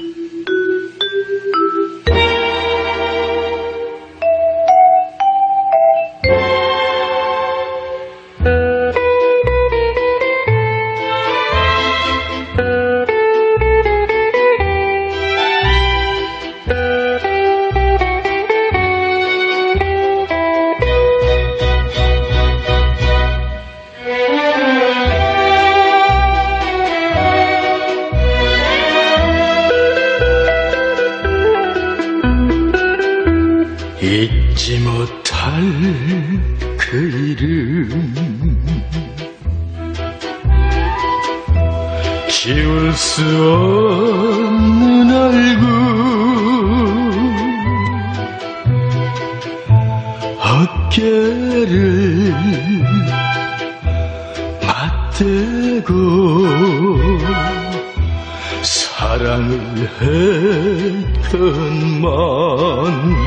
Mm-hmm. 잊지 못할 그 이름. 지울 수 없는 얼굴. 어깨를 맞대고 사랑을 했건만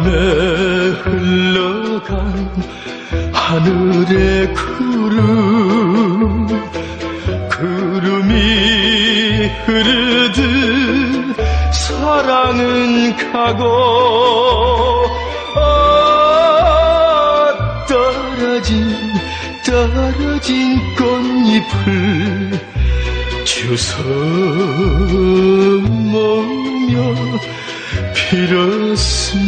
바람에 흘러간 하늘의 구름. 구름이 흐르듯 사랑은 가고 아, 떨어진 떨어진 꽃잎을 주워 먹며 빌었습니다.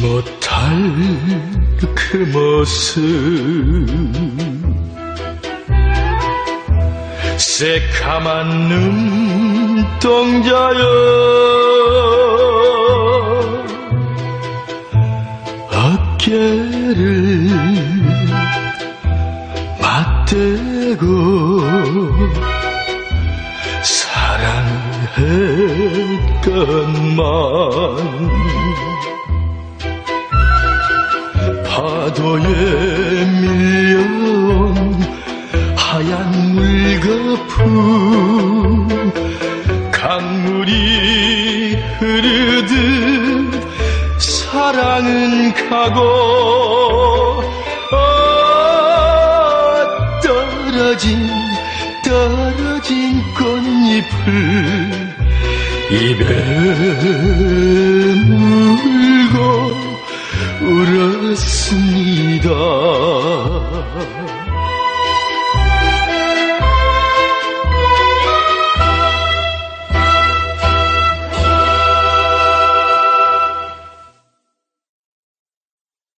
못할 그 모습. 새카만 눈동자여. 어깨를 맞대고 사랑했건만 파도에 밀려온 하얀 물거품 강물이 흐르듯 사랑은 가고 아, 떨어진 떨어진 꽃잎을 입에 울었습니다.